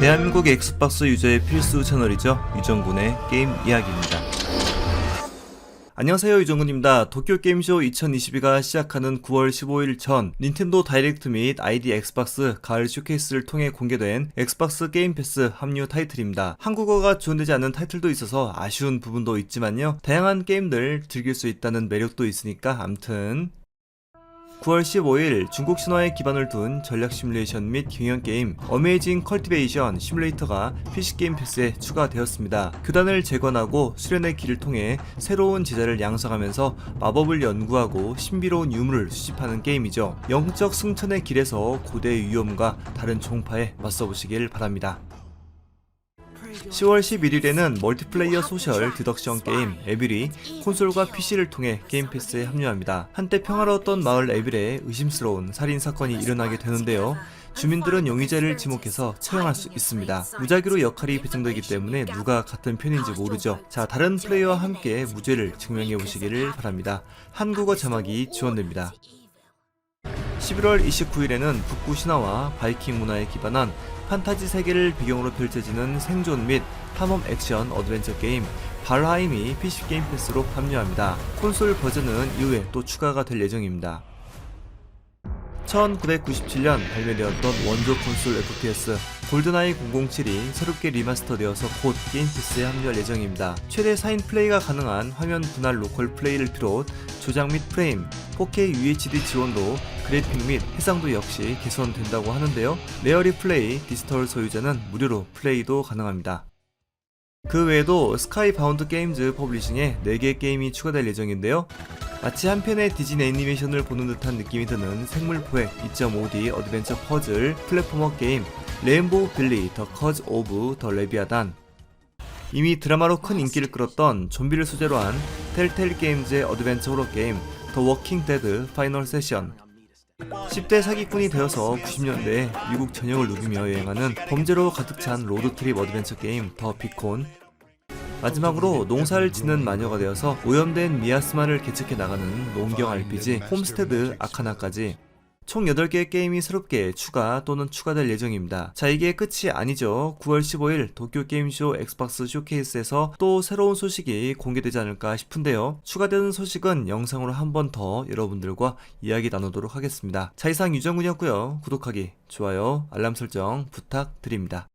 대한민국 엑스박스 유저의 필수 채널이죠. 유정군의 게임 이야기입니다. 안녕하세요 유정군입니다. 도쿄게임쇼 2022가 시작하는 9월 15일 전 닌텐도 다이렉트 및 아이디 엑스박스 가을 쇼케이스를 통해 공개된 엑스박스 게임 패스 합류 타이틀입니다. 한국어가 지원되지 않는 타이틀도 있어서 아쉬운 부분도 있지만요. 다양한 게임들 즐길 수 있다는 매력도 있으니까 암튼 9월 15일 중국 신화에 기반을 둔 전략 시뮬레이션 및 경영 게임 어메이징 컬티베이션 시뮬레이터가 PC 게임 패스에 추가되었습니다. 교단을 재건하고 수련의 길을 통해 새로운 제자를 양성하면서 마법을 연구하고 신비로운 유물을 수집하는 게임이죠. 영적 승천의 길에서 고대의 위험과 다른 종파에 맞서보시길 바랍니다. 10월 11일에는 멀티플레이어 소셜 디덕션 게임 에빌이 콘솔과 PC를 통해 게임 패스에 합류합니다. 한때 평화로웠던 마을 에빌에 의심스러운 살인 사건이 일어나게 되는데요. 주민들은 용의자를 지목해서 처형할 수 있습니다. 무작위로 역할이 배정되기 때문에 누가 같은 편인지 모르죠. 자, 다른 플레이어와 함께 무죄를 증명해 보시기를 바랍니다. 한국어 자막이 지원됩니다. 11월 29일에는 북부 신화와 바이킹 문화에 기반한 판타지 세계를 배경으로 펼쳐지는 생존 및 탐험 액션 어드벤처 게임 발하임이 PC 게임 패스로 합류합니다. 콘솔 버전은 이후에 또 추가가 될 예정입니다. 1997년 발매되었던 원조 콘솔 FPS 골든아이 007이 새롭게 리마스터되어서 곧 게임 패스에 합류할 예정입니다. 최대 4인 플레이가 가능한 화면 분할 로컬 플레이를 비롯 조작 및 프레임, 4K UHD 지원도 그래픽 및 해상도 역시 개선된다고 하는데요. 레어리 플레이 디지털 소유자는 무료로 플레이도 가능합니다. 그 외에도 스카이 바운드 게임즈 퍼블리싱에 4개 게임이 추가될 예정인데요. 마치 한편의 디즈니 애니메이션을 보는 듯한 느낌이 드는 생물 포획 2.5D 어드벤처 퍼즐 플랫포머 게임 레인보우 빌리 더 커즈 오브 더 레비아단. 이미 드라마로 큰 인기를 끌었던 좀비를 소재로 한 텔텔 게임즈의 어드벤처 호러 게임 더 워킹 데드 파이널 세션. 10대 사기꾼이 되어서 90년대에 미국 전역을 누비며 여행하는 범죄로 가득 찬 로드트립 어드벤처 게임 더 비콘 마지막으로 농사를 짓는 마녀가 되어서 오염된 미아스마를 개척해 나가는 농경 RPG 홈스테드 아카나까지 총 8개의 게임이 새롭게 추가 또는 추가될 예정입니다. 자, 이게 끝이 아니죠. 9월 15일 도쿄 게임쇼 엑스박스 쇼케이스에서 또 새로운 소식이 공개되지 않을까 싶은데요. 추가되는 소식은 영상으로 한 번 더 여러분들과 이야기 나누도록 하겠습니다. 자, 이상 유정군이었고요. 구독하기, 좋아요, 알람 설정 부탁드립니다.